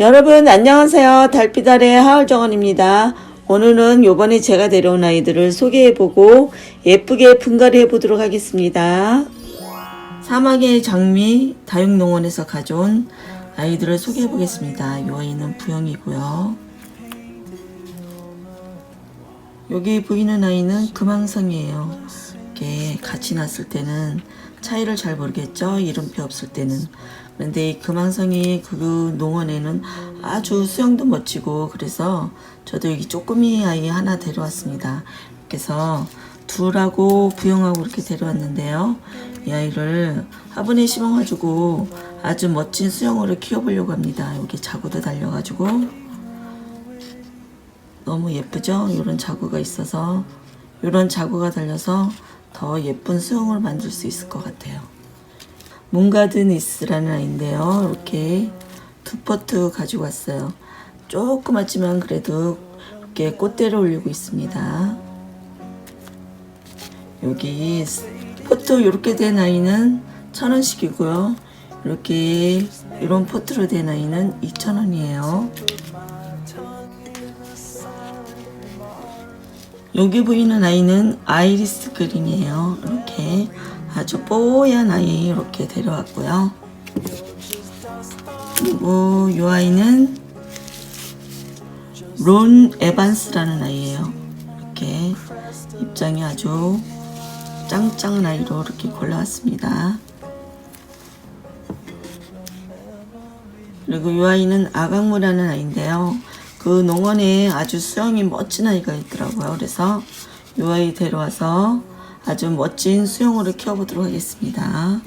여러분 안녕하세요. 달빛 아래 하울정원입니다. 오늘은 요번에 제가 데려온 아이들을 소개해보고 예쁘게 분갈이 해보도록 하겠습니다. 사막의 장미 다육농원에서 가져온 아이들을 소개해보겠습니다. 요 아이는 부영이고요. 여기 보이는 아이는 금황성이에요. 이렇게 같이 났을 때는 차이를 잘 모르겠죠. 이름표 없을 때는. 그런데 이 금황성이 그 농원에는 아주 수영도 멋지고 그래서 저도 여기 쪼꼬미 아이 하나 데려왔습니다. 그래서 둘하고 부영하고 이렇게 데려왔는데요. 이 아이를 화분에 심어가지고 아주 멋진 수영으로 키워보려고 합니다. 여기 자구도 달려가지고 너무 예쁘죠? 이런 자구가 있어서 이런 자구가 달려서 더 예쁜 수영을 만들 수 있을 것 같아요. 문가드니스라는 아이인데요. 이렇게 두 포트 가지고 왔어요. 조그맣지만 그래도 이렇게 꽃대를 올리고 있습니다. 여기 포트 이렇게 된 아이는 천 원씩이고요. 이렇게 이런 포트로 된 아이는 이천 원이에요. 여기 보이는 아이는 아이리스 그린이에요. 이렇게 아주 뽀얀 아이 이렇게 데려왔고요. 그리고 이 아이는 론 에반스라는 아이예요. 이렇게 입장이 아주 짱짱한 아이로 이렇게 골라왔습니다. 그리고 이 아이는 아강무라는 아이인데요. 그 농원에 아주 수영이 멋진 아이가 있더라고요. 그래서 이 아이 데려와서 아주 멋진 수영으로 키워보도록 하겠습니다.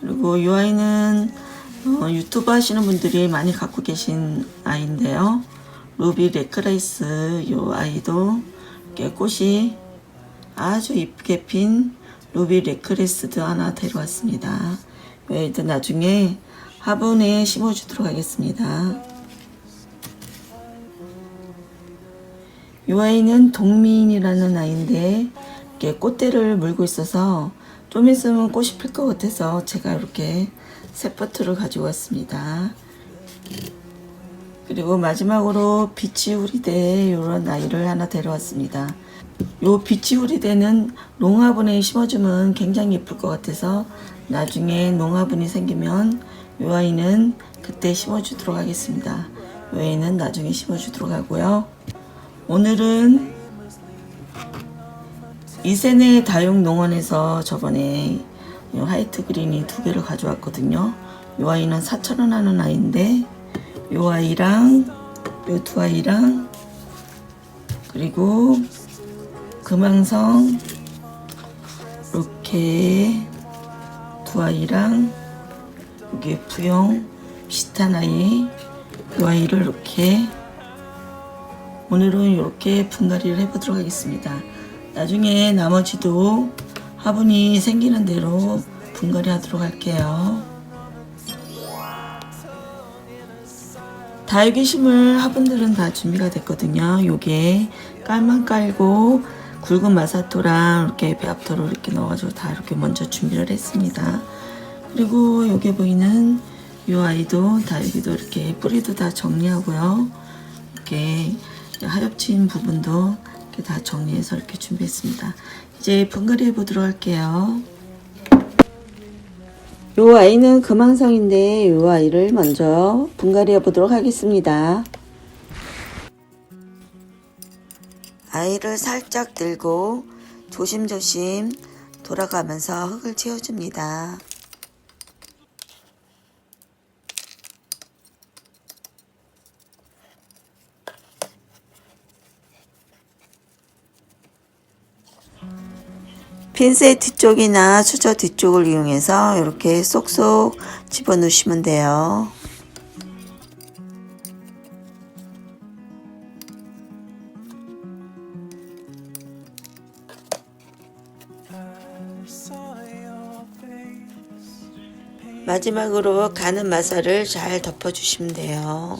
그리고 이 아이는 어, 유튜브 하시는 분들이 많이 갖고 계신 아이인데요. 루비 레크라이스 이 아이도 이렇게 꽃이 아주 이쁘게 핀 루비 레크레스도 하나 데려왔습니다. 이 아이도 나중에 화분에 심어주도록 하겠습니다. 이 아이는 동민이라는 아이인데 이렇게 꽃대를 물고 있어서 좀 있으면 꽃이 필 것 같아서 제가 이렇게 새 포트를 가지고 왔습니다. 그리고 마지막으로 비치우리대 이런 아이를 하나 데려왔습니다. 요 비치우리대는 농화분에 심어주면 굉장히 예쁠 것 같아서 나중에 농화분이 생기면 요 아이는 그때 심어주도록 하겠습니다. 요 아이는 나중에 심어주도록 하고요. 오늘은 이세네 다육농원에서 저번에 이 화이트 그린이 두 개를 가져왔거든요. 이 아이는 4,000원 하는 아이인데 이 아이랑 이 두 아이랑 그리고 금왕성 이렇게 두 아이랑 여기 부영 비슷한 아이 이 아이를 이렇게 오늘은 이렇게 분갈이를 해보도록 하겠습니다. 나중에 나머지도 화분이 생기는 대로 분갈이 하도록 할게요. 다육이 심을 화분들은 다 준비가 됐거든요. 요게 깔만 깔고 굵은 마사토랑 이렇게 배합토를 이렇게 넣어가지고 다 이렇게 먼저 준비를 했습니다. 그리고 요게 보이는 요 아이도 다육이도 이렇게 뿌리도 다 정리하고요. 이렇게 하엽진 부분도 이렇게 다 정리해서 이렇게 준비했습니다. 이제 분갈이 해보도록 할게요. 요 아이는 금황성인데 요 아이를 먼저 분갈이 해보도록 하겠습니다. 아이를 살짝 들고 조심조심 돌아가면서 흙을 채워줍니다. 핀셋 뒤쪽이나 수저 뒤쪽을 이용해서 이렇게 쏙쏙 집어넣으시면 돼요. 마지막으로 가는 마사를 잘 덮어주시면 돼요.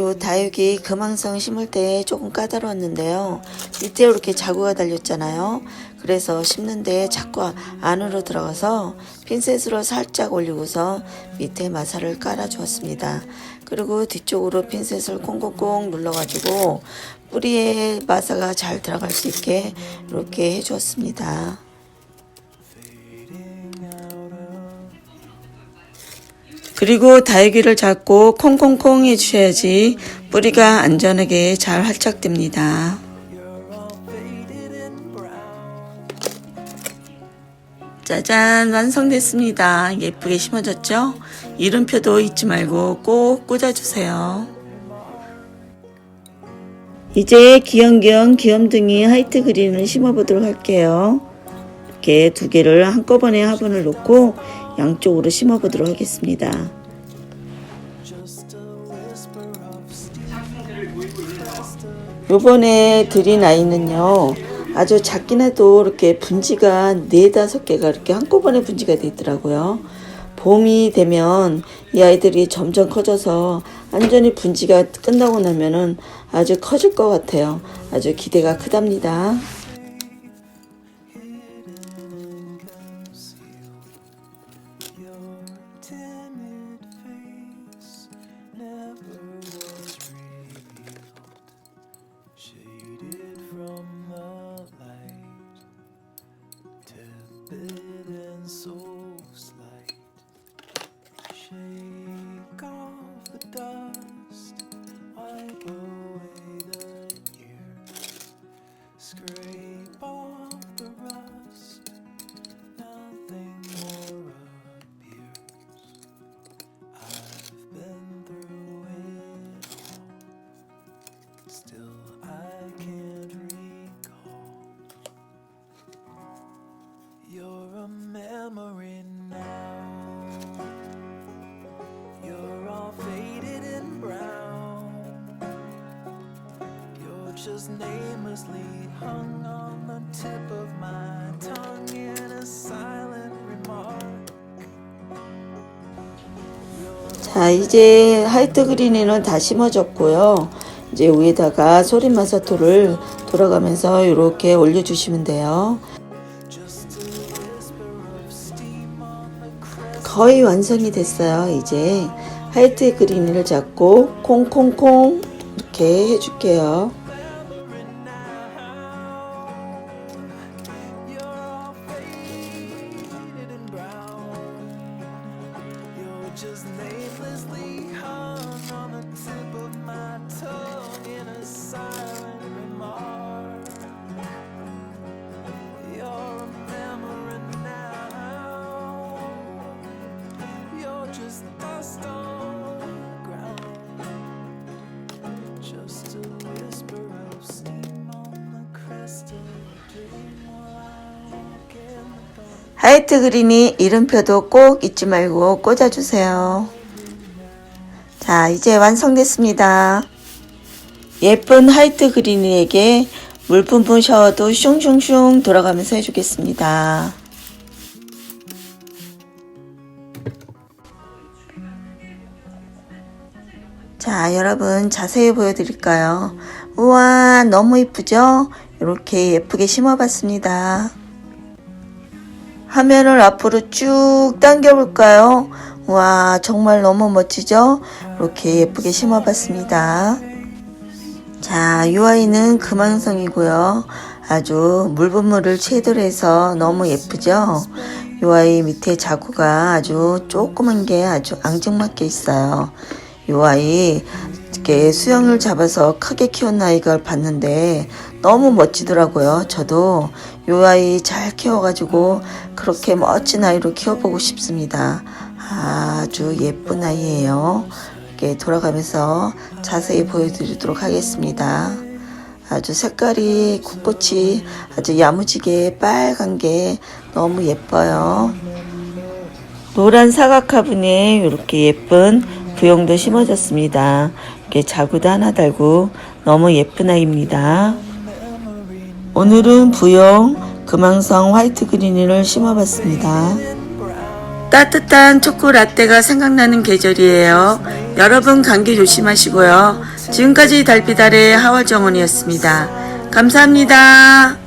요 다육이 금황성 심을 때 조금 까다로웠는데요. 밑에 이렇게 자구가 달렸잖아요. 그래서 심는데 자꾸 안으로 들어가서 핀셋으로 살짝 올리고서 밑에 마사를 깔아 주었습니다. 그리고 뒤쪽으로 핀셋을 콩콩콩 눌러가지고 뿌리에 마사가 잘 들어갈 수 있게 이렇게 해주었습니다. 그리고 다육이를 잡고 콩콩콩 해주셔야지 뿌리가 안전하게 잘 활착됩니다. 짜잔 완성됐습니다. 예쁘게 심어졌죠? 이름표도 잊지 말고 꼭 꽂아주세요. 이제 귀염귀염 귀염둥이 하이트 그린을 심어보도록 할게요. 이렇게 두 개를 한꺼번에 화분을 놓고 양쪽으로 심어 보도록 하겠습니다. 요번에 드린 아이는요 아주 작긴 해도 이렇게 분지가 네다섯 개가 이렇게 한꺼번에 분지가 돼 있더라고요. 봄이 되면 이 아이들이 점점 커져서 완전히 분지가 끝나고 나면은 아주 커질 것 같아요. 아주 기대가 크답니다 şey Just namelessly hung on the tip of my tongue in a silent remark. 자 이제 하이트 그린에는 다 심어졌고요 이제 위에다가 소림마사토를 돌아가면서 이렇게 올려주시면 돼요. 거의 완성이 됐어요 이제 하이트 그린을 잡고 콩콩콩 이렇게 해줄게요 just namelessly hung on the tip of my tongue in a silent remark. 하이트 그린이 이름표도 꼭 잊지 말고 꽂아주세요 자 이제 완성됐습니다 예쁜 하이트 그린에게 물품품 샤워도 슝슝슝 돌아가면서 해주겠습니다 자, 여러분 자세히 보여드릴까요? 우와, 너무 이쁘죠? 이렇게 예쁘게 심어봤습니다. 화면을 앞으로 쭉 당겨볼까요? 와, 정말 너무 멋지죠? 이렇게 예쁘게 심어봤습니다. 자, 이 아이는 금황성이고요. 아주 물분물을 채도로 해서 너무 예쁘죠? 이 아이 밑에 자구가 아주 조그만 게 아주 앙증맞게 있어요. 이 아이 이렇게 수영을 잡아서 크게 키운 아이가 봤는데 너무 멋지더라고요. 저도 이 아이 잘 키워가지고 그렇게 멋진 아이로 키워보고 싶습니다. 아주 예쁜 아이예요. 이렇게 돌아가면서 자세히 보여드리도록 하겠습니다. 아주 색깔이 콧꽃이 아주 야무지게 빨간 게 너무 예뻐요. 노란 사각 화분에 이렇게 예쁜 부용도 심어졌습니다. 이렇게 자구도 하나 달고 너무 예쁜 아이입니다. 오늘은 부용 금황성 화이트 그린을 심어봤습니다. 따뜻한 초코 라떼가 생각나는 계절이에요. 여러분 감기 조심하시고요. 지금까지 달빛 아래 하월정원이었습니다. 감사합니다.